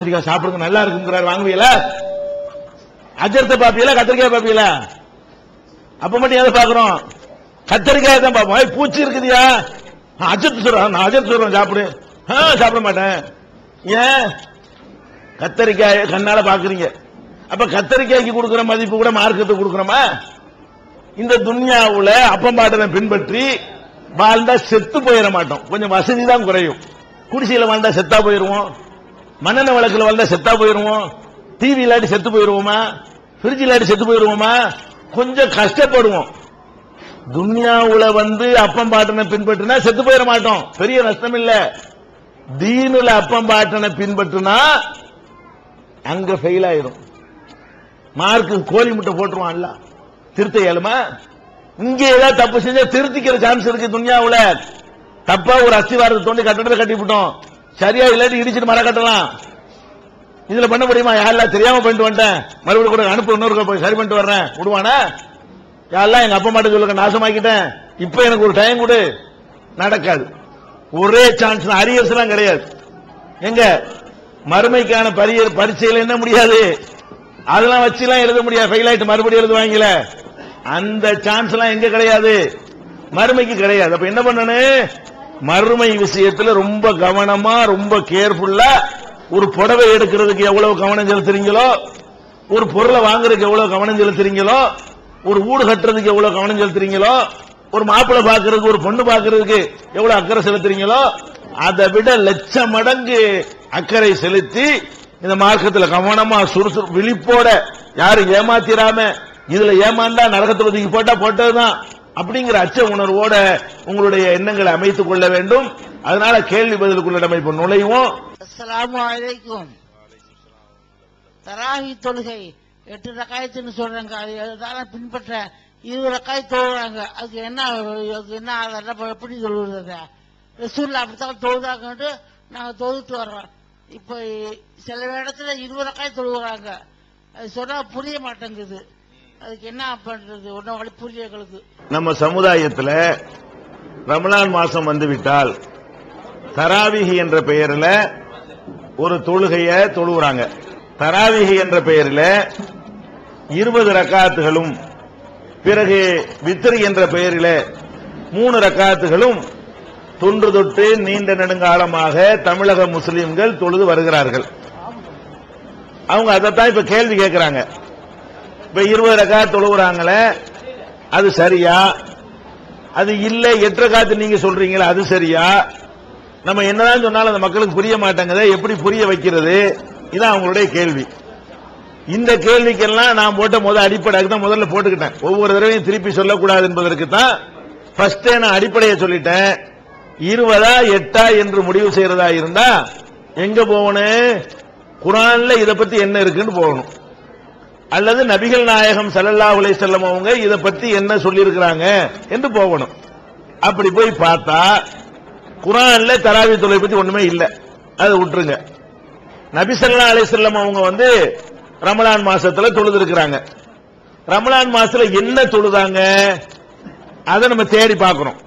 கத்திரிக்காய் சாப்பிடுங்க நல்லா இருக்குங்கிறாரு. வாங்குவீங்களா? அஜரத்தை பாப்பீங்களா கத்திரிக்காய் பாப்பீங்களா அப்ப மட்டும் எதை பாக்குறோம் கத்திரிக்காய் தான் பாப்போம் பூச்சி இருக்குதியா? அஜர்த்து சொல்றேன் நான் அஜர்த்து சொல்றேன் சாப்பிடு. சாப்பிட மாட்டேன். ஏன்? கத்தரிக்காய் கண்ணால பாக்குறீங்க அப்ப கத்தரிக்காய்க்கு கொடுக்குற மதிப்பு கூட மார்க்கத்துக்கு கொடுக்கறோமா இந்த துன்யாவுல அப்பம் பின்பற்றி வாழ்ந்தா செத்து போயிட மாட்டோம். கொஞ்சம் வசதி தான் குறையும். குடிசையில வாழ்ந்தா செத்தா போயிருவோம். மண்ணெண்ண வழக்குல வந்தா செத்தா போயிருவோம். டிவி இல்லாட்டி செத்து போயிருவோமா? பிரிட்ஜ் இல்லாட்டி செத்து போயிருவோமா? கொஞ்சம் கஷ்டப்படுவோம். துன்யாவுல வந்து அப்பம் பாட்டனை பின்பற்றினா செத்து போயிட மாட்டோம். பெரிய நஷ்டம் இல்ல தீனுல அப்பம் பாட்டனை பின்பற்றினா அங்க ஃபெயில் ஆயிரும். மார்க்கு கோழி முட்டை போட்டுருவான்ல திருத்த இயலுமா இங்க ஏதாவது தப்பு செஞ்சா திருத்திக்கிற சான்ஸ் இருக்கு துன்யாவுல. தப்பா ஒரு அஸ்திவாரத்தை தோண்டி கட்டடத்தை கட்டிவிட்டோம். சரியா இல்லாட்டி இடிச்சிட்டு மரம் கட்டலாம். இதுல பண்ண முடியுமா? யாரெல்லாம் தெரியாம பண்ணிட்டு வந்துட்டேன். மறுபடியும் கூட அனுப்பு இன்னொரு போய் சரி பண்ணிட்டு வர்றேன். விடுவானா? யாரெல்லாம் எங்க அப்பா மாட்ட சொல்லுங்க நாசமாக்கிட்டேன். இப்ப எனக்கு ஒரு டைம் கொடு. நடக்காது. ஒரே சான்ஸ் அரியர்ஸ் எல்லாம் கிடையாது. எங்க? மறுமைக்கான பரிய பரீட்சையில என்ன முடியாது? அதெல்லாம் வச்சுலாம் எழுத முடியாது. ஃபெயில் ஆயிட்டு மறுபடியும் எழுதுவாங்கல அந்த சான்ஸ் எல்லாம் எங்க கிடையாது? மறுமைக்கு கிடையாது. அப்ப என்ன பண்ணனு மறுமை விஷயத்துல ரொம்ப கவனமா ரொம்ப கேர்ஃபுல்லா ஒரு புடவை எடுக்கிறதுக்கு எவ்வளவு கவனம் செலுத்துறீங்களோ ஒரு பொருளை வாங்குறதுக்கு எவ்வளவு கவனம் செலுத்துறீங்களோ ஒரு வீடு கட்டுறதுக்கு எவ்வளவு கவனம் செலுத்துறீங்களோ ஒரு மாப்பிள்ளை பாக்குறதுக்கு ஒரு பொண்ணு பாக்குறதுக்கு எவ்வளவு அக்கறை செலுத்துறீங்களோ அதை விட லட்ச மடங்கு அக்கறை செலுத்தி இந்த மார்க்கத்துல கவனமா சுறுசுறு விழிப்போட யாரும் ஏமாத்திராம இதுல ஏமாந்தா நரகத்துல தூக்கி போட்டா போட்டதுதான். அப்படிங்கிற அச்ச உணர்வோட உங்களுடைய எண்ணங்களை அமைத்துக் கொள்ள வேண்டும். அதனால கேள்வி பதிலுக்குள்ள நம்ம இப்ப நுழைவோம். அலைக்கும். தராகி தொழுகை. எட்டு ரக்காயத்துன்னு சொல்றாங்க. அதுதான் பின்பற்ற? இருபது ரக்காய் தொழுறாங்க. அதுக்கு என்ன அதுக்கு என்ன ஆதாரம்? எப்படி தொழுகிறது ரசூல்ல அப்படித்தான் தொழுதாங்கன்ட்டு நாங்க தொழுத்து வர்றோம். இப்ப சில இடத்துல இருபது ரக்காய் தொழுகிறாங்க அது சொன்னா புரிய மாட்டேங்குது. அதுக்கு என்ன பண்றது? ஒன்னும் வழி புரிய எங்களுக்கு நம்ம சமுதாயத்தில் ரமலான் மாசம் வந்துவிட்டால் தராவிகி என்ற பெயரில் ஒரு தொழுகைய தொழுகிறாங்க தராவிகி என்ற பெயரில் இருபது ரக்காத்துகளும் பிறகு வித்திரி என்ற பெயரில் மூணு ரக்காத்துகளும் தொன்று தொட்டு நீண்ட நெடுங்காலமாக தமிழக முஸ்லிம்கள் தொழுது வருகிறார்கள். அவங்க அதைத்தான் இப்ப கேள்வி கேட்கிறாங்க இப்ப இருபது ரக்கா தொழுகிறாங்களே அது சரியா? அது இல்ல எட்டு ரக்காத்து நீங்க சொல்றீங்களா அது சரியா? நம்ம என்னதான் சொன்னாலும் அந்த மக்களுக்கு புரிய மாட்டேங்குது எப்படி புரிய வைக்கிறது? இதான் அவங்களுடைய கேள்வி. இந்த கேள்விக்கெல்லாம் நான் போட்ட முதல் அடிப்படையுக்கு தான் முதல்ல போட்டுக்கிட்டேன். ஒவ்வொரு தடவையும் திருப்பி சொல்லக்கூடாது என்பதற்கு தான் ஃபர்ஸ்டே நான் அடிப்படையை சொல்லிட்டேன். இருபதா எட்டா என்று முடிவு செய்யறதா இருந்தா எங்க போகணும்? குரான்ல இதை பத்தி என்ன இருக்குன்னு போகணும். அல்லது நபிகள் நாயகம் சல்லல்லா உலை செல்லம் அவங்க இதை பத்தி என்ன சொல்லியிருக்கிறாங்க என்று போகணும். அப்படி போய் பார்த்தா குரான்ல தராவி தொலை பத்தி ஒண்ணுமே இல்லை. அதை விட்டுருங்க. நபி ஸல்லல்லாஹு அலைஹி அவங்க வந்து ரமலான் மாசத்துல தொழுது இருக்கிறாங்க ரமலான் மாசத்துல என்ன தொழுதாங்க? அதை நம்ம தேடி பார்க்கிறோம்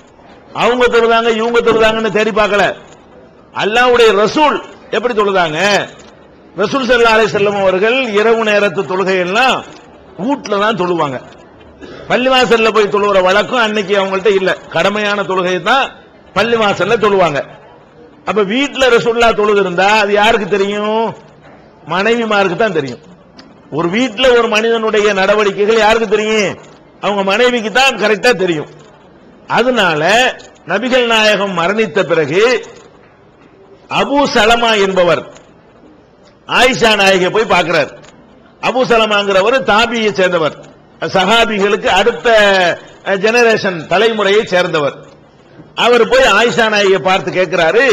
அவங்க தொழுதாங்க இவங்க தொழுதாங்கன்னு தேடி பார்க்கல. அல்லாவுடைய ரசூல் எப்படி தொழுதாங்க? ரசூல் சல்லா அலைஹி செல்லம் அவர்கள் இரவு நேரத்து தொழுகையெல்லாம் வீட்டில் தான் தொழுவாங்க. பள்ளிவாசல்ல போய் தொழுகிற வழக்கம் அன்னைக்கு அவங்கள்ட்ட இல்ல. கடமையான தொழுகை தான் பள்ளிவாசல்ல தொழுவாங்க. அப்ப வீட்டில் ரசூல்லா தொழுது இருந்தா அது யாருக்கு தெரியும்? மனைவிமாருக்கு தான் தெரியும். ஒரு வீட்டில் ஒரு மனிதனுடைய நடவடிக்கைகள் யாருக்கு தெரியும்? அவங்க மனைவிக்கு தான் கரெக்டா தெரியும். அதனால நபிகள் நாயகம் மரணித்த பிறகு அபு சலமா என்பவர் ஆயிஷா நாயகியை போய் பார்க்கிறார். அபு சலமாங்கிறவர் தாபியை சேர்ந்தவர். சஹாபிகளுக்கு அடுத்த ஜெனரேஷன் தலைமுறையை சேர்ந்தவர். அவர் போய் ஆயிஷா நாயகியை பார்த்து கேட்கிறாரு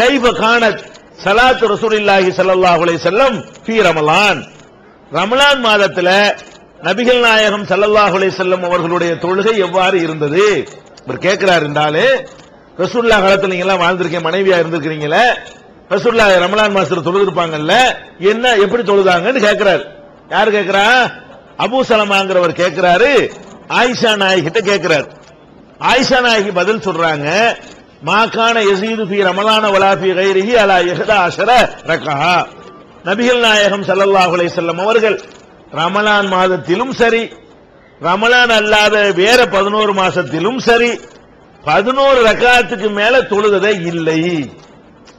கைப காணத் சலாத்து ரசூலில்லாஹி ஸல்லல்லாஹு அலைஹி பி ரமலான்? ரமலான் மாதத்துல நபிகள் நாயகம் ஸல்லல்லாஹு அலைஹி அவர்களுடைய தொழுகை எவ்வாறு இருந்தது? இவர் கேட்கிறார் இருந்தாலே ரசூல்லா காலத்தில் நீங்க எல்லாம் வாழ்ந்திருக்கீங்க மனைவியா இருந்திருக்கிறீங்களே ரசூல்லா ரமலான் மாசத்துல தொழுது இருப்பாங்கல்ல என்ன எப்படி தொழுதாங்கன்னு கேட்கிறாரு யாரு கேட்கிறா அபு சலமாங்கிறவர் கேட்கிறாரு ஆயிஷா நாயகிட்ட கேட்கிறார் ஆயிஷா நாயகி பதில் சொல்றாங்க மாக்கான எசீது பி ரமலான வலாபி கைரிஹி அலா எஹதா அசர ரக்கா. நபிகள் நாயகம் ஸல்லல்லாஹு அலைஹி அவர்கள் ரமலான் மாதத்திலும் சரி ரமலான் அல்லாத வேற பதினோரு மாசத்திலும் சரி பதினோரு ரக்காத்துக்கு மேல தொழுததே இல்லை.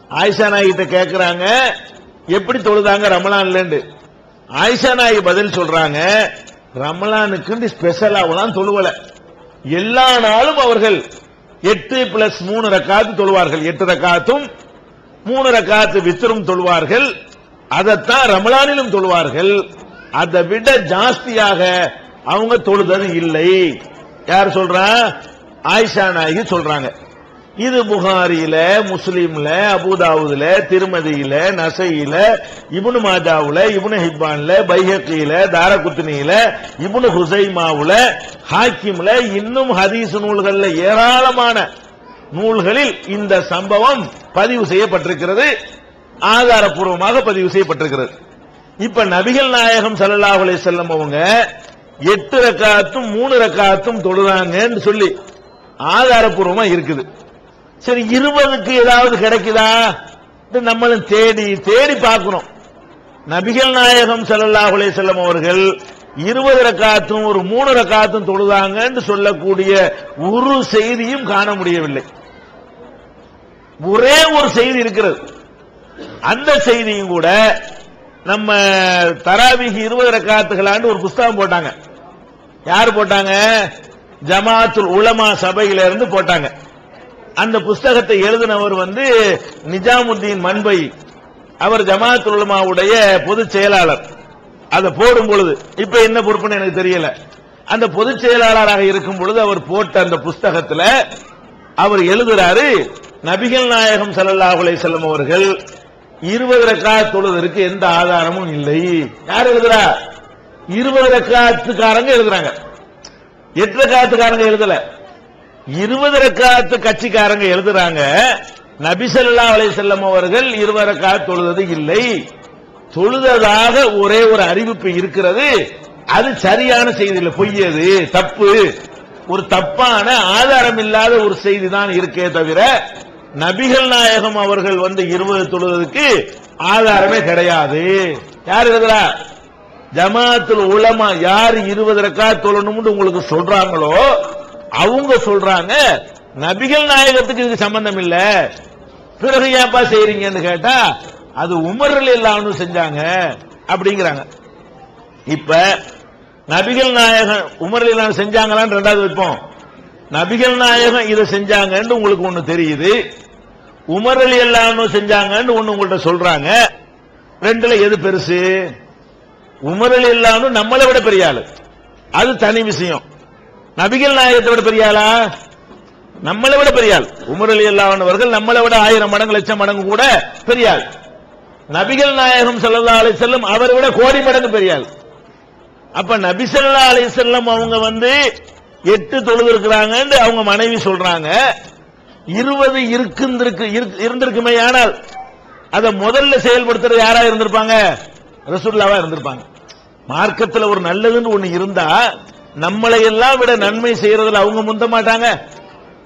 ஆயிஷா நாயிட்ட கேட்கிறாங்க எப்படி தொழுதாங்க? ரமலான்லேருந்து ஆயிஷா நாயி பதில் சொல்றாங்க ரமலானுக்கு ஸ்பெஷலாவெல்லாம் தொழுவல. எல்லா நாளும் அவர்கள் எட்டு பிளஸ் மூணு ரக்காத்து தொழுவார்கள். எட்டு ரக்காத்தும் மூணு ரக்காத்து வித்தரும் தொழுவார்கள். அதைத்தான் ரமலானிலும் தொழுவார்கள். அதை விட ஜாஸ்தியாக அவங்க தொழுதது இல்லை. யார் சொல்றா? ஆயிஷா நாயகி சொல்றாங்க. இது புகாரியில முஸ்லீம்ல அபுதாவுதுல திருமதியில நசையில இபுனு மாஜாவுல இபுனு ஹிப்பான்ல பைஹக்கியில தாரகுத்னியில இபுனு ஹுசைமாவுல ஹாக்கிம்ல இன்னும் ஹதீஸ் நூல்கள்ல ஏராளமான நூல்களில் இந்த சம்பவம் பதிவு செய்யப்பட்டிருக்கிறது ஆதாரப்பூர்வமாக பதிவு செய்யப்பட்டிருக்கிறது. இப்ப நபிகள் நாயகம் ஸல்லல்லாஹு அலைஹி அவங்க எட்டு ரக்காத்தும் மூணு ரக்காத்தும் தொழுறாங்கன்னு சொல்லி ஆதாரப்பூர்வமா இருக்குது. சரி இருபதுக்கு ஏதாவது கிடைக்குதா? நம்மளும் தேடி தேடி பார்க்கிறோம் நபிகள் நாயகம் செல்லல்லாஹுலே செல்லம் அவர்கள் இருபது ரக்காத்தும் ஒரு மூணு ரக்காத்தும் தொழுதாங்கன்னு சொல்லக்கூடிய ஒரு செய்தியும் காண முடியவில்லை. ஒரே ஒரு செய்தி இருக்கிறது. அந்த செய்தியும் கூட நம்ம தராவிகி இருபது ரக்காத்துகளாண்டு ஒரு புஸ்தகம் போட்டாங்க. யார் போட்டாங்க? ஜமாத்துல் உலமா சபையில இருந்து போட்டாங்க. அந்த புஸ்தகத்தை எழுதினவர் வந்து நிஜாமுத்தீன் மண்பை. அவர் ஜமாத் உலமாவுடைய பொதுச் செயலாளர். அதை போடும் பொழுது இப்ப என்ன பொறுப்புன்னு எனக்கு தெரியல. அந்த பொதுச் செயலாளராக இருக்கும் பொழுது அவர் போட்ட அந்த புஸ்தகத்தில் அவர் எழுதுறாரு நபிகள் நாயகம் ஸல்லல்லாஹு அலைஹி அவர்கள் இருபது ரக்காத் தொழுதற்கு எந்த ஆதாரமும் இல்லை. யார் எழுதுறா? இருபது ரக்காத்துக்காரங்க எழுதுறாங்க. எட்டு ரக்காத்துக்காரங்க எழுதல. இருபது ரக்காத்து கட்சிக்காரங்க எழுதுறாங்க. நபிசல்லா அலை செல்லம் அவர்கள் இருபது ரக்காத் தொழுவது இல்லை. தொழுததாக ஒரே ஒரு அறிவிப்பு இருக்கிறது. அது சரியான செய்தி இல்லை பொய்யது தப்பு. ஒரு தப்பான ஆதாரம் இல்லாத ஒரு செய்தி தான் இருக்கே தவிர நபிகள் நாயகம் அவர்கள் வந்து இருபது தொழுவதற்கு ஆதாரமே கிடையாது. யார் எழுதுறா? ஜமாத்தில் உலமா யார் இருபது ரக்கா தொழணும்னு உங்களுக்கு சொல்றாங்களோ அவங்க சொல்றாங்க நபிகள் நாயகத்துக்கு இதுக்கு சம்பந்தம் இல்ல. பிறகு ஏன்பா செய்யறீங்கன்னு கேட்டா அது உமரில் இல்லாம செஞ்சாங்க அப்படிங்கிறாங்க. இப்ப நபிகள் நாயகம் உமரில் எல்லாம் செஞ்சாங்களான்னு ரெண்டாவது வைப்போம். நபிகள் நாயகம் இதை செஞ்சாங்கன்னு உங்களுக்கு ஒண்ணு தெரியுது. உமர் அலி செஞ்சாங்கன்னு ஒண்ணு உங்கள்ட்ட சொல்றாங்க. ரெண்டுல எது பெருசு? உமர் அலி நம்மளை விட பெரிய ஆளு. அது தனி விஷயம். நபிகள் நாயகத்தை விட பெரியாளா நம்மளை விட பெரியாள் உமரலி உமர் அலி நம்மளை விட ஆயிரம் மடங்கு லட்சம் மடங்கு கூட பெரியாள் நபிகள் நாயகம் செல்லல்லா அலைஹி செல்லும் அவரை விட கோடி மடங்கு பெரியாள் அப்ப நபி ஸல்லல்லாஹு அலைஹி வஸல்லம் அவங்க வந்து எட்டு தொழுது இருக்கிறாங்கன்னு அவங்க மனைவி சொல்றாங்க. இருபது இருக்கின்றிருக்கு இருக்கு- இருந்திருக்குமே ஆனால் அதை முதல்ல செயல்படுத்துறது யாரா இருந்திருப்பாங்க? ரசூல்லாவா இருந்திருப்பாங்க. மார்க்கத்துல ஒரு நல்லதுன்னு ஒண்ணு இருந்தா நம்மளை எல்லாம் விட நன்மை செய்யறதுல அவங்க முந்த மாட்டாங்க.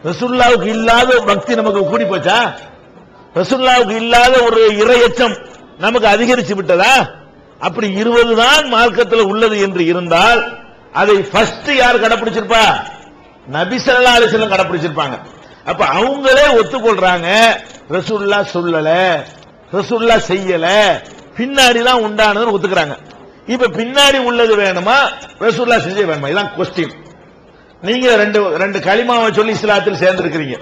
ரசுல்லாவுக்கு இல்லாத பக்தி நமக்கு கூடி போச்சா? ரசுல்லாவுக்கு இல்லாத ஒரு இரையச்சம் நமக்கு அதிகரிச்சு விட்டதா? அப்படி இருபது தான் மார்க்கத்தில் உள்ளது என்று இருந்தால் அதை ஃபர்ஸ்ட் யார் கடைபிடிச்சிருப்பா நபிசல்லா ஸல்லல்லாஹு கடைபிடிச்சிருப்பாங்க அப்ப அவங்களே ஒத்துக்கொள்றாங்க ரசூல்லா சொல்லல ரசூல்லா செய்யல பின்னாடி தான் உண்டானதுன்னு ஒத்துக்கிறாங்க. இப்ப பின்னாடி உள்ளது வேணுமா? ரசூல்லா செஞ்சே வேணுமா? இதான் கொஸ்டின் நீங்க ரெண்டு ரெண்டு களிமாவை சொல்லி இஸ்லாத்தில் சேர்ந்திருக்கிறீங்க.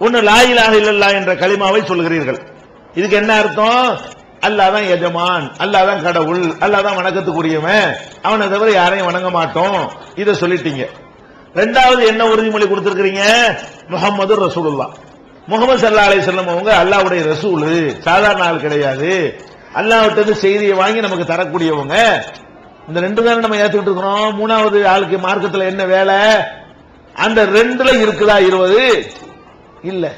ஒன்னு லா இல்லல்லா என்ற களிமாவை சொல்கிறீர்கள் இதுக்கு என்ன அர்த்தம்? அல்லாஹ் தான் எஜமான் அல்லாஹ் தான் கடவுள் அல்லாஹ் தான் வணக்கத்துக்குரியவன். அவனை தவிர யாரையும் வணங்க மாட்டோம். இதை சொல்லிட்டீங்க. ரெண்டாவது என்ன உறுதிமொழி கொடுத்திருக்கிறீங்க? முகமது ரசூலுல்லா. முகமது சல்லா அலைஹி வஸல்லம் அவங்க அல்லாவுடைய ரசூலு. சாதாரண ஆள் கிடையாது. அல்லாவிட்ட செய்தியை வாங்கி நமக்கு தரக்கூடியவங்க. இந்த ரெண்டு தானே நம்ம ஏத்துக்கிட்டு இருக்கிறோம். மூணாவது ஆளுக்கு மார்க்கத்தில் என்ன வேலை? அந்த ரெண்டுல இருக்குதா இருபது? இல்ல.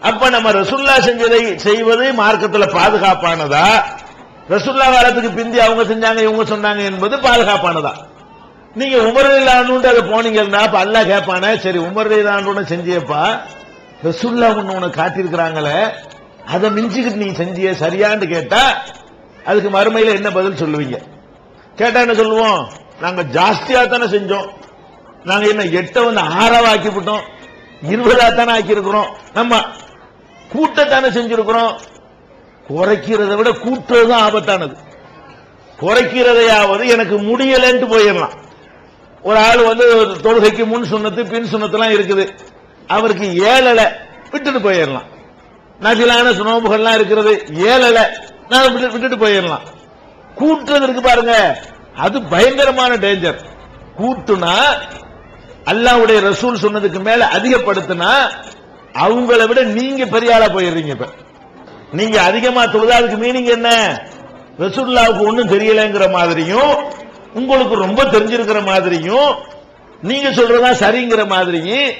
அப்ப நம்ம ரசுல்லா செஞ்சதை செய்வது மார்க்கத்தில் பாதுகாப்பானதா? ரசுல்லா காலத்துக்கு பிந்தி அவங்க செஞ்சாங்க இவங்க சொன்னாங்க என்பது பாதுகாப்பானதா? நீங்க ஆண்டு அதை போனீங்கன்னா அப்ப அல்லாஹ் கேட்பானே சரி உமரிலான்னு செஞ்சியப்பா ரசுல்லா ஒன்று உனக்கு காட்டியிருக்கிறாங்களே அதை மிஞ்சிக்கிட்டு நீ செஞ்சிய சரியான்னு கேட்டா அதுக்கு மறுமையில என்ன பதில் சொல்லுவீங்க? கேட்டா என்ன சொல்லுவோம்? நாங்க ஜாஸ்தியா தானே செஞ்சோம். நாங்க என்ன எட்ட வந்து ஆறாவா ஆக்கி விட்டோம் இருபதா தானே ஆக்கி இருக்கிறோம் நம்ம கூட்டத்தானே செஞ்சிருக்கிறோம்? குறைக்கிறதை விட கூட்டுறது தான் ஆபத்தானது. குறைக்கிறதையாவது எனக்கு முடியலன்ட்டு போயிடலாம். ஒரு ஆள் வந்து ஒரு தொழுகைக்கு முன் சுண்ணத்து பின் சுண்ணத்துலாம் இருக்குது. அவருக்கு ஏழலை விட்டுட்டு போயிடலாம். நபிலான சுனோபுகள்லாம் இருக்கிறது. ஏழலை. நான் விட்டுட்டு போயிடலாம். கூட்டுறது இருக்கு பாருங்க. அது பயங்கரமான டேஞ்சர் கூட்டுனா அல்லாவுடைய ரசூல் சொன்னதுக்கு மேல அதிகப்படுத்தினா அவங்களை விட நீங்க பெரிய ஆளா போயிடுறீங்க இப்ப. நீங்க அதிகமா தொழுதா அதுக்கு மீனிங் என்ன? ரசூல்லாவுக்கு ஒன்றும் தெரியலங்கிற மாதிரியும் உங்களுக்கு ரொம்ப தெரிஞ்சிருக்கிற மாதிரியும் நீங்க சொல்றதா சரிங்கிற மாதிரியும்